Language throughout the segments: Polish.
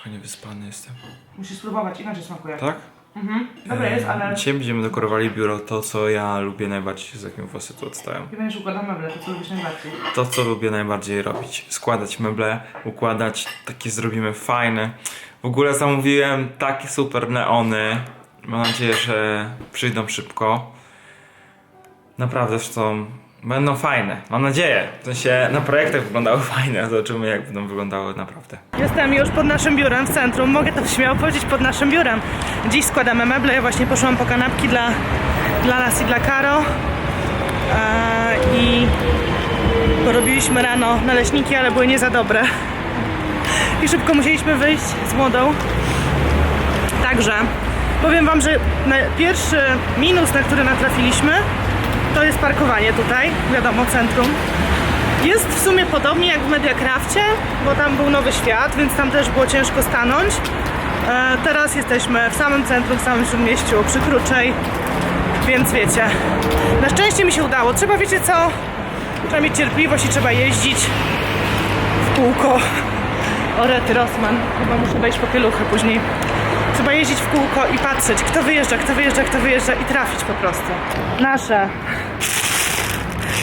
Trochę niewyspany jestem. Musisz spróbować, inaczej smakuje. Tak? Mhm. Dobre jest, ale... Dzisiaj będziemy dekorowali biuro to, co ja lubię najbardziej, z jakim włosy tu odstają. I będziesz układał meble, to co lubisz najbardziej. To, co lubię najbardziej robić. Składać meble, układać, takie zrobimy fajne. W ogóle zamówiłem takie super neony. Mam nadzieję, że przyjdą szybko. Naprawdę zresztą będą fajne. Mam nadzieję. W sensie na projektach wyglądały fajne, zobaczymy jak będą wyglądały naprawdę. Jestem już pod naszym biurem w centrum. Mogę to śmiało powiedzieć pod naszym biurem. Dziś składamy meble. Ja właśnie poszłam po kanapki dla, dla nas i dla Karo. Eee, I porobiliśmy rano naleśniki, ale były nie za dobre. I szybko musieliśmy wyjść z młodą. Także powiem Wam, że pierwszy minus, na który natrafiliśmy, to jest parkowanie tutaj, wiadomo, centrum. Jest w sumie podobnie jak w Mediacrafcie, bo tam był nowy świat, więc tam też było ciężko stanąć. E, teraz jesteśmy w samym centrum, w samym śródmieściu, przy Kruczej, więc wiecie. Na szczęście mi się udało. Trzeba, wiecie co? Trzeba mieć cierpliwość i trzeba jeździć w kółko. O, Rety Rossman. Chyba muszę wejść po pieluchę później. Trzeba jeździć w kółko i patrzeć, kto wyjeżdża, kto wyjeżdża, kto wyjeżdża i trafić po prostu. Nasze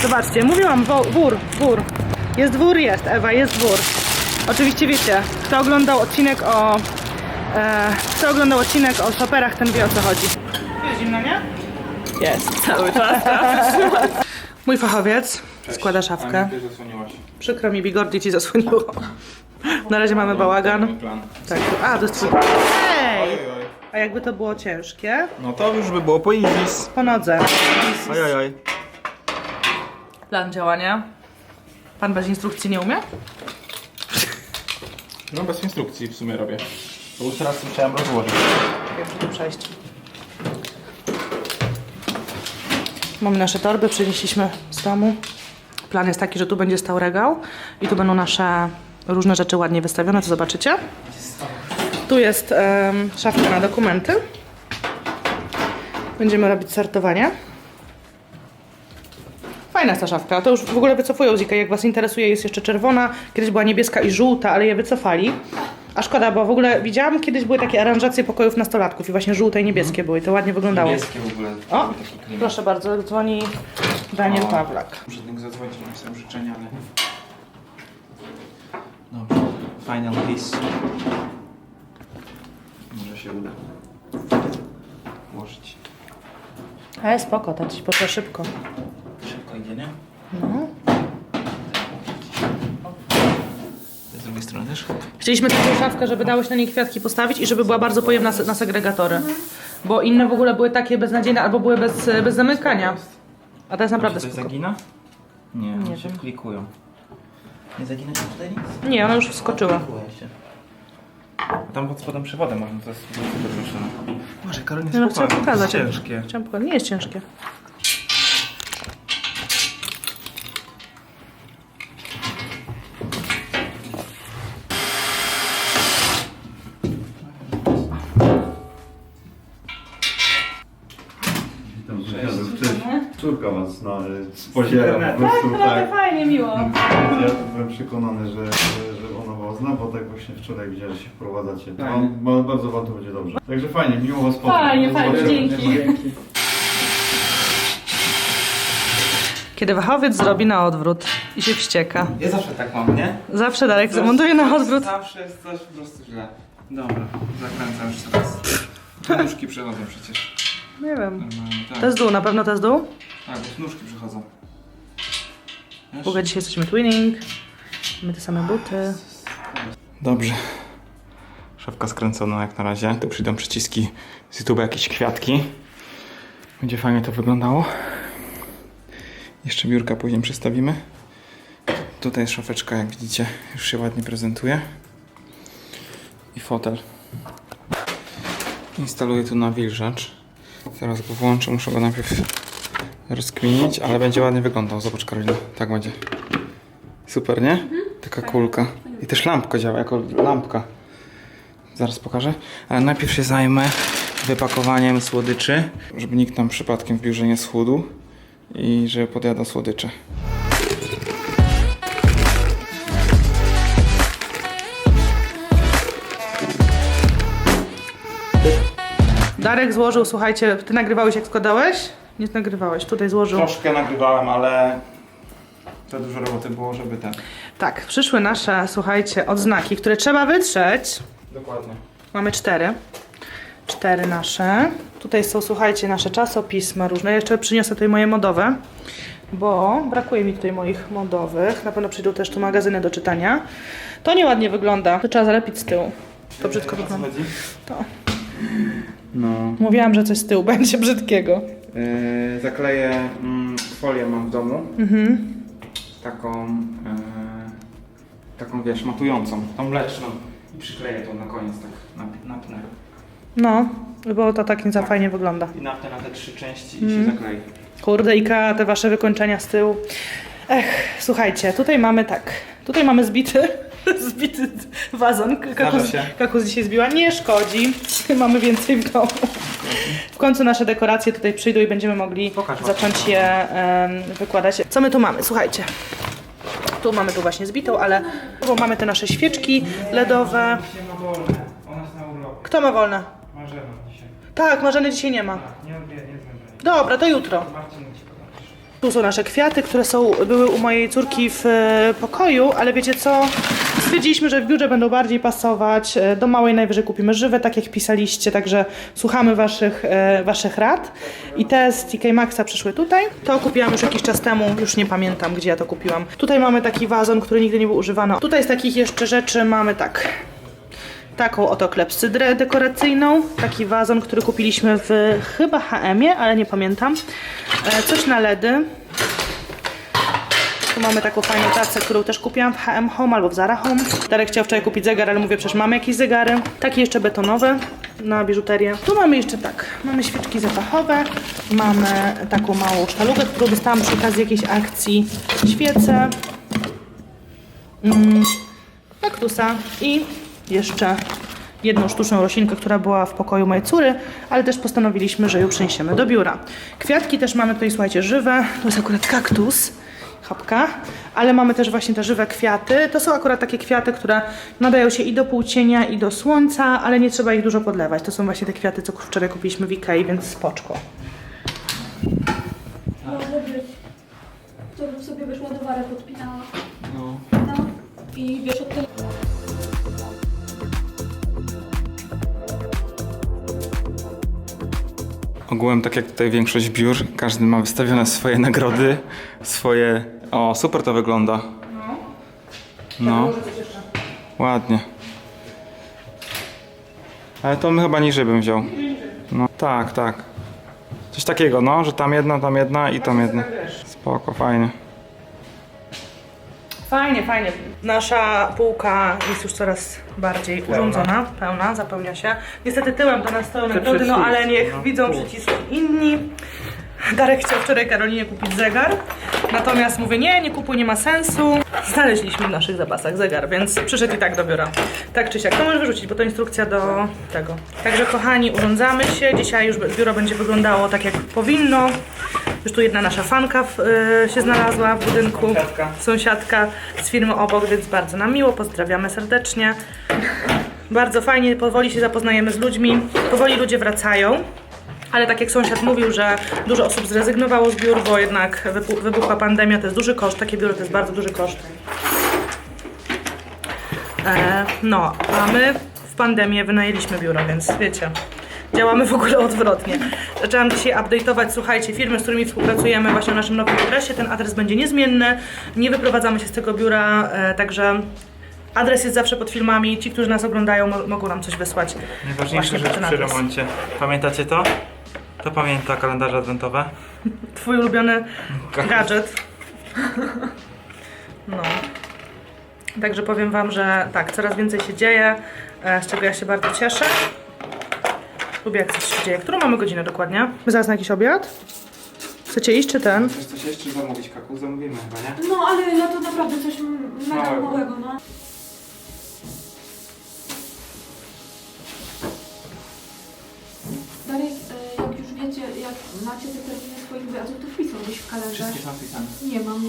Zobaczcie, mówiłam, wo- wór, wór. Jest wór, jest, Ewa, jest wór. Oczywiście wiecie, kto oglądał odcinek o... E, kto oglądał odcinek o stoperach, ten wie o co chodzi. Jest zimno, nie? Jest, cały czas. Mój fachowiec składa szafkę. Przykro mi, Bigordi ci zasłoniło. Na razie mamy bałagan. Tak, a, to jest twój... A jakby to było ciężkie? No to już by było po Invis. Po nodze. Ojojoj. Plan działania. Pan bez instrukcji nie umie? No bez instrukcji w sumie robię. Bo już raz musiałem rozłożyć. Jak tu przejść. Mamy nasze torby, przynieśliśmy z domu. Plan jest taki, że tu będzie stał regał i tu będą nasze różne rzeczy ładnie wystawione, to zobaczycie. Tu jest em, szafka na dokumenty. Będziemy robić sortowanie. Fajna jest ta szafka. To już w ogóle wycofują Zika. Jak Was interesuje, jest jeszcze czerwona. Kiedyś była niebieska i żółta, ale je wycofali. A szkoda, bo w ogóle widziałam kiedyś były takie aranżacje pokojów nastolatków i właśnie żółte i niebieskie były i to ładnie wyglądało. Niebieskie w ogóle. O, proszę bardzo, dzwoni Daniel O. Pawlak. Muszę niego zadzwonić, napisałem życzenia, ale... Dobrze. Final piece. Się uda. Włożyć. E, spoko, to ci poszło szybko. Szybko idzie, nie? No. Z drugiej strony też? Chcieliśmy taką szafkę, żeby dało się na niej kwiatki postawić i żeby była bardzo pojemna se- na segregatory. Bo inne w ogóle były takie beznadziejne albo były bez, bez zamykania. A to jest naprawdę Czy coś spoko. zagina? Nie, Nie one się wiem. klikują. Nie zagina się tutaj nic? Nie, ona już wskoczyła. Się. Tam pod spodem przewodem można, to jest super wyszone. Może Karolina no, chciałam pokazać. Ciężkie. Chciałam pokazać. Nie jest ciężkie. Witam sąsiadów. Cześć. Córka was na, spodziera po prostu tak. fajnie, miło. Ja byłem przekonany, że, że, że zna, bo tak właśnie wczoraj widziałem, że się wprowadzacie. Tak. Ma, bardzo wam to będzie dobrze. Także fajnie, miło was poznać. Fajnie, Do fajnie, zobaczenia. dzięki. Kiedy wachowiec zrobi na odwrót i się wścieka. Ja zawsze tak mam, nie? Zawsze Darek zamontuje na odwrót. Zawsze jest coś po prostu źle. Dobra, zakręcam jeszcze raz. Nóżki przechodzą przecież. Nie wiem. Normalnie, tak. To jest dół, na pewno to jest dół? Tak, bo nóżki przechodzą. W ogóle dzisiaj jesteśmy twinning. Mamy te same buty. Dobrze. Szafka skręcona jak na razie. Tu przyjdą przyciski z YouTube, jakieś kwiatki. Będzie fajnie to wyglądało. Jeszcze biurka później przestawimy. Tutaj jest szafeczka, jak widzicie, już się ładnie prezentuje. I fotel. Instaluję tu nawilżacz. Zaraz go włączę, muszę go najpierw rozkminić, ale będzie ładnie wyglądał. Zobacz Karolina, tak będzie. Super, nie? Taka kulka. I też lampka działa jako lampka. Zaraz pokażę. Ale najpierw się zajmę wypakowaniem słodyczy, żeby nikt tam przypadkiem w biurze nie schudł i że podjadał słodycze. Darek złożył, słuchajcie, ty nagrywałeś jak składałeś? Nie nagrywałeś, tutaj złożył. Troszkę nagrywałem, ale to dużo roboty było, żeby tak. Tak, przyszły nasze, słuchajcie, odznaki, które trzeba wytrzeć. Dokładnie. Mamy cztery. Cztery nasze. Tutaj są, słuchajcie, nasze czasopisma różne. Jeszcze przyniosę tutaj moje modowe, bo brakuje mi tutaj moich modowych. Na pewno przyjdą też tu magazyny do czytania. To nieładnie wygląda. To trzeba zalepić z tyłu. To brzydko O co wygląda. To. No. Mówiłam, że coś z tyłu będzie brzydkiego. Yy, zakleję mm, folię mam w domu. Mhm. Taką, yy, taką wiesz, matującą, tą mleczną. I przykleję to na koniec, tak nap- napnę. No, bo to tak nie za fajnie wygląda. I napnę na te trzy części i Mhm. się zaklei. Kurde, Ika, te wasze wykończenia z tyłu. Ech, słuchajcie, tutaj mamy tak. Tutaj mamy zbity, zbity wazon. Kakus, się. kakus dzisiaj zbiła. Nie szkodzi. Mamy więcej w domu. W końcu nasze dekoracje tutaj przyjdą i będziemy mogli Pokaż zacząć je em, wykładać. Co my tu mamy? Słuchajcie. Tu mamy tu właśnie zbitą, ale bo mamy te nasze świeczki LEDowe. Kto ma wolne? Marzena. Tak, Marzeny dzisiaj nie ma. Dobra, to jutro. Tu są nasze kwiaty, które są, były u mojej córki w e, pokoju, ale wiecie co? Stwierdziliśmy, że w biurze będą bardziej pasować. E, Do małej najwyżej kupimy żywe, tak jak pisaliście, także słuchamy waszych, e, waszych rad. I te z TK Maxa przyszły tutaj. To kupiłam już jakiś czas temu, już nie pamiętam gdzie ja to kupiłam. Tutaj mamy taki wazon, który nigdy nie był używany. Tutaj z takich jeszcze rzeczy mamy tak. Taką oto klepsydrę dekoracyjną, taki wazon, który kupiliśmy w chyba HM-ie, ale nie pamiętam. E, coś na LEDy. Tu mamy taką fajną tacę, którą też kupiłam w HM Home albo w Zara Home. Darek chciał wczoraj kupić zegar, ale mówię, przecież mamy jakieś zegary. Taki jeszcze betonowy na biżuterię. Tu mamy jeszcze tak, mamy świeczki zapachowe, mamy taką małą sztalugę, którą dostałam przy okazji jakiejś akcji. Świece, mm, kaktusa i jeszcze jedną sztuczną roślinkę, która była w pokoju mojej córy, ale też postanowiliśmy, że ją przeniesiemy do biura. Kwiatki też mamy tutaj, słuchajcie, żywe. To jest akurat kaktus, chapka, ale mamy też właśnie te żywe kwiaty. To są akurat takie kwiaty, które nadają się i do półcienia, i do słońca, ale nie trzeba ich dużo podlewać. To są właśnie te kwiaty, co wczoraj kupiliśmy w Ikei, więc spoczko. Może być. To bym sobie wiesz, ładowarę podpinała. No. No. I wiesz, od tego Ogółem, tak jak tutaj większość biur, każdy ma wystawione swoje nagrody, swoje... O, super to wygląda. No. Ładnie. Ale to my chyba niżej bym wziął. No tak, tak. Coś takiego, no, że tam jedna, tam jedna i tam jedna. Spoko, fajnie. Fajnie, fajnie. Nasza półka jest już coraz bardziej urządzona, pełna, zapełnia się. Niestety tyłem do nas stoją nagrody, no ale niech widzą przycisk inni. Darek chciał wczoraj Karolinie kupić zegar, natomiast mówię, nie, nie kupuj, nie ma sensu. Znaleźliśmy w naszych zapasach zegar, więc przyszedł i tak do biura. Tak czy siak, to możesz wyrzucić, bo to instrukcja do tego. Także kochani, urządzamy się. Dzisiaj już biuro będzie wyglądało tak, jak powinno. Już tu jedna nasza fanka w, y, się znalazła w budynku. Sąsiadka. Sąsiadka z firmy obok, więc bardzo nam miło. Pozdrawiamy serdecznie. Bardzo fajnie, powoli się zapoznajemy z ludźmi. Powoli ludzie wracają. Ale tak jak sąsiad mówił, że dużo osób zrezygnowało z biur, bo jednak wybuchła pandemia, to jest duży koszt. Takie biuro to jest bardzo duży koszt. E, no, a my w pandemię wynajęliśmy biuro, więc wiecie, działamy w ogóle odwrotnie. Zaczęłam dzisiaj update'ować, słuchajcie, firmy, z którymi współpracujemy właśnie w naszym nowym adresie. Ten adres będzie niezmienny, nie wyprowadzamy się z tego biura, e, także adres jest zawsze pod filmami. Ci, którzy nas oglądają, mo- mogą nam coś wysłać. Najważniejsza Właśnie rzecz ten przy adres. remoncie. Pamiętacie to? To pamięta kalendarze adwentowe? Twój ulubiony gadżet. No. Także powiem Wam, że tak, coraz więcej się dzieje, e, z czego ja się bardzo cieszę. Lubię jak coś się dzieje. Którą mamy godzinę dokładnie? My zaraz na jakiś obiad? Chcecie iść czy ten? Chcesz coś jeszcze zamówić, Kaku? Zamówimy chyba, nie? No ale ja to naprawdę coś mega Małego. małego, no. Dalej, e, jak już wiecie, jak macie te terminy swoich wyjazdów, to wpisał gdzieś w kalendarz. Wszystkie są napisane. Nie mam.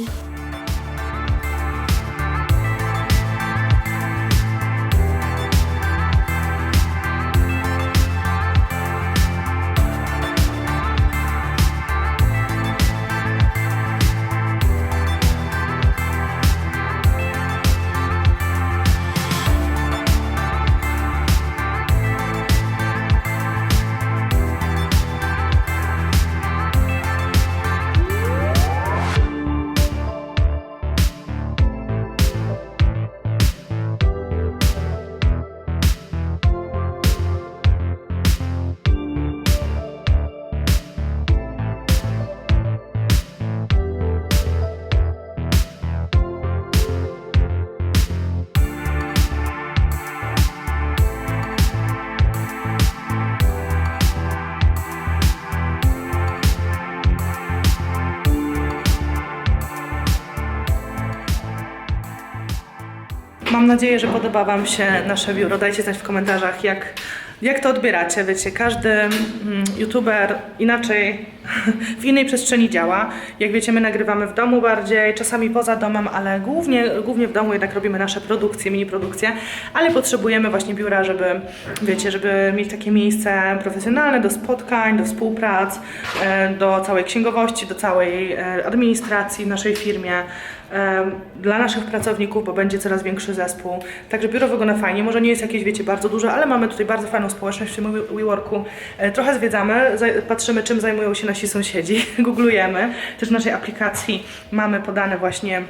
Nadzieję, że podoba Wam się nasze biuro. Dajcie znać w komentarzach, jak, jak to odbieracie. Wiecie, każdy mm, youtuber inaczej, w innej przestrzeni działa. Jak wiecie, my nagrywamy w domu bardziej, czasami poza domem, ale głównie, głównie w domu jednak robimy nasze produkcje, mini produkcje, ale potrzebujemy właśnie biura, żeby, wiecie, żeby mieć takie miejsce profesjonalne do spotkań, do współprac, e, do całej księgowości, do całej e, administracji w naszej firmie dla naszych pracowników, bo będzie coraz większy zespół. Także biuro wygląda fajnie. Może nie jest jakieś, wiecie, bardzo duże, ale mamy tutaj bardzo fajną społeczność w tym We- WeWorku. E, Trochę zwiedzamy, za- patrzymy, czym zajmują się nasi sąsiedzi, googlujemy. Też w naszej aplikacji mamy podane właśnie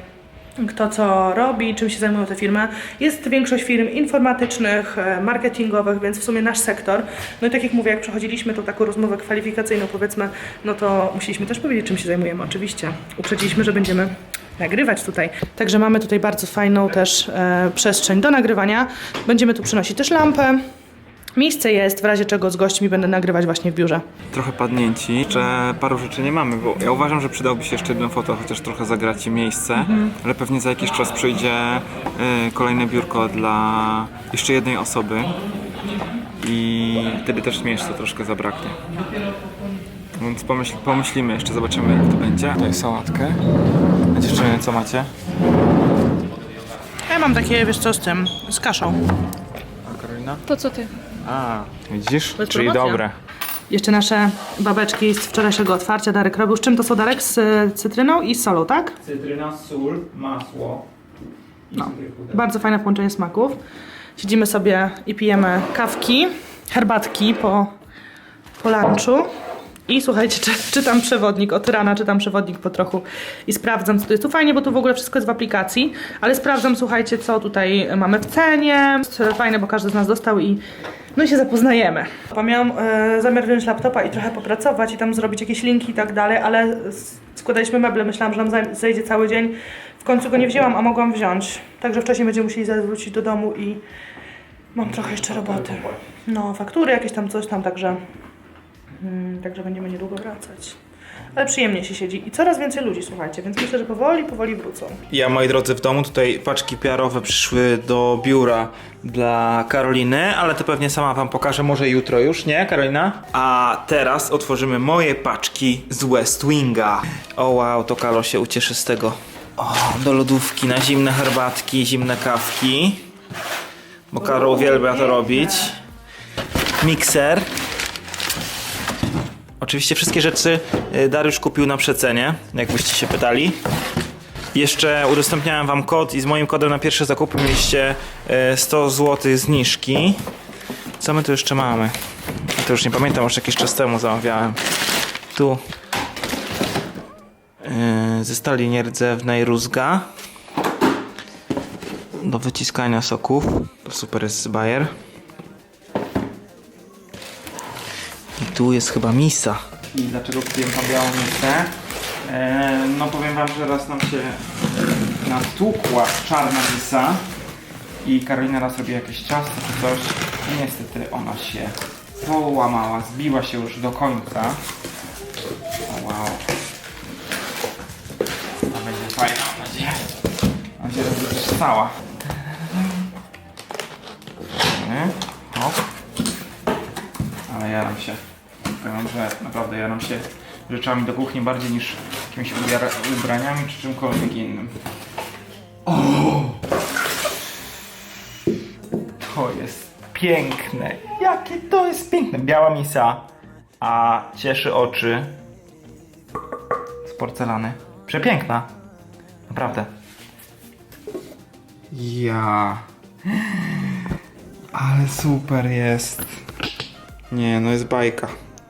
kto co robi, czym się zajmują te firmy. Jest większość firm informatycznych, e, marketingowych, więc w sumie nasz sektor. No i tak jak mówię, jak przechodziliśmy tą taką rozmowę kwalifikacyjną, powiedzmy, no to musieliśmy też powiedzieć, czym się zajmujemy. Oczywiście. Uprzedziliśmy, że będziemy nagrywać tutaj. Także mamy tutaj bardzo fajną też e, przestrzeń do nagrywania. Będziemy tu przynosić też lampę. Miejsce jest, w razie czego z gośćmi będę nagrywać właśnie w biurze. Trochę padnięci, że paru rzeczy nie mamy, bo ja uważam, że przydałoby się jeszcze jedno foto, chociaż trochę zagrać im miejsce, ale pewnie za jakiś czas przyjdzie y, kolejne biurko dla jeszcze jednej osoby i wtedy też miejsca troszkę zabraknie. Więc pomyśl, pomyślimy jeszcze, zobaczymy jak to będzie. Tutaj sałatkę. A dziewczyny, co macie? Ja mam takie, wiesz co, z tym, z kaszą. A Karolina? To co ty? A, widzisz? Czyli promocja. dobre. Jeszcze nasze babeczki z wczorajszego otwarcia Darek robił. Z czym to są Darek? Z e, cytryną i solą, tak? Cytryna, sól, masło i No. Bardzo fajne połączenie smaków. Siedzimy sobie i pijemy kawki, herbatki po, po lunchu. I słuchajcie, czy, czytam przewodnik, od rana czytam przewodnik po trochu i sprawdzam, co tu jest. Tu fajnie, bo tu w ogóle wszystko jest w aplikacji, ale sprawdzam, słuchajcie, co tutaj mamy w cenie. Jest fajne, bo każdy z nas dostał i no i się zapoznajemy. Miałam e, zamiar wziąć laptopa i trochę popracować i tam zrobić jakieś linki i tak dalej, ale składaliśmy meble, myślałam, że nam zejdzie cały dzień. W końcu go nie wzięłam, a mogłam wziąć. Także wcześniej będziemy musieli zaraz wrócić do domu i mam trochę jeszcze roboty. No, faktury, jakieś tam coś tam, także... Mm, także będziemy niedługo wracać. Ale przyjemnie się siedzi i coraz więcej ludzi, słuchajcie, więc myślę, że powoli, powoli wrócą. Ja, moi drodzy, w domu tutaj paczki PR-owe przyszły do biura dla Karoliny, ale to pewnie sama wam pokażę, może jutro już, nie Karolina? A teraz otworzymy moje paczki z West Winga. O wow, to Kalo się ucieszy z tego. O, do lodówki na zimne herbatki, zimne kawki. Bo Karol uwielbia to robić. Mikser. Oczywiście wszystkie rzeczy y, Dariusz kupił na przecenie, jakbyście się pytali. Jeszcze udostępniałem wam kod i z moim kodem na pierwsze zakupy mieliście e, 100 zł zniżki. Co my tu jeszcze mamy? To już nie pamiętam, już jakiś czas temu zamawiałem. Tu e, ze stali nierdzewnej rózga do wyciskania soków. To super jest z Bayer. Tu jest chyba misa. I dlaczego kupiłem tą białą misę? E, no powiem wam, że raz nam się natłukła czarna misa i Karolina raz robiła jakieś ciasto czy coś i niestety ona się połamała, zbiła się już do końca. O, wow. A będzie fajna, mam nadzieję. Mam nadzieję, że będzie też. Ale jaram się. Powiem, że naprawdę jaram się rzeczami do kuchni bardziej niż jakimiś ubraniami czy czymkolwiek innym. O! To jest piękne. Jakie to jest piękne. Biała misa, a cieszy oczy z porcelany. Przepiękna. Naprawdę. Ja. Ale super jest. Nie, no jest bajka.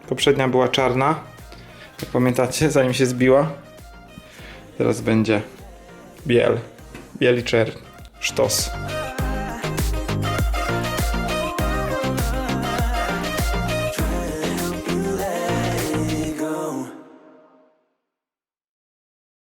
Poprzednia była czarna. Jak pamiętacie, zanim się zbiła. Teraz będzie biel. Biel i czerń. Sztos.